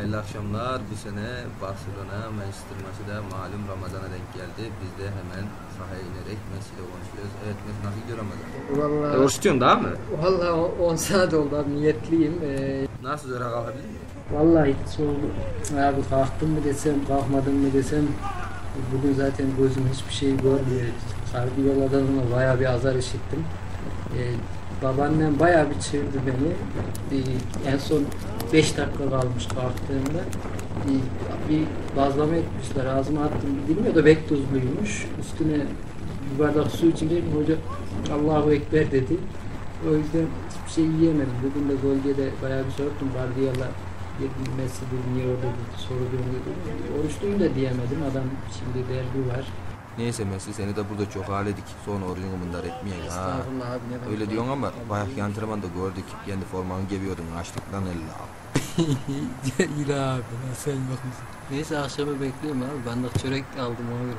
Hayırlı akşamlar. Bu sene Barcelona Manchester maçı da malum Ramazan'a denk geldi. Biz de hemen sahaya inerek Messi ile konuşuyoruz. Evet Messi nasıl gidiyor Ramazan? Vallahi, Oruç tutuyorsun daha mı? vallahi 10 saat oldu abi niyetliyim. Ee, Nasıl zora kalkabilir mi? vallahi hiç oldu. Abi kalktım mı desem, kalkmadım mı desem bugün zaten gözüm hiçbir şey görmüyor. Kardiyoladan sonra bayağı bir azar işittim. Ee, babaannem bayağı bir çevirdi beni. Ee, en son 5 dakika kalmış kalktığımda. Ee, bir bazlama etmişler ağzıma attım bilmiyor da bek tuzluymuş. Üstüne bir bardak su içince hoca Allahu Ekber dedi. O yüzden hiçbir şey yiyemedim. Bugün de gölgede bayağı bir sordum. Vardiyalar yedilmesidir, niye orada bir soru döndü. Oruçluyum da diyemedim. Adam şimdi derdi var. Neyse Messi seni de burada çok ağledik. Sonra orucunu mındar etmeyin ha. Estağfurullah abi ne demek. Öyle diyorsun ama bayaki antrenmanda gördük. Kendi formanı gebiyordun açlıktan al. İyi abi sen musun? Neyse akşama bekliyorum abi. Ben de çörek aldım ona göre.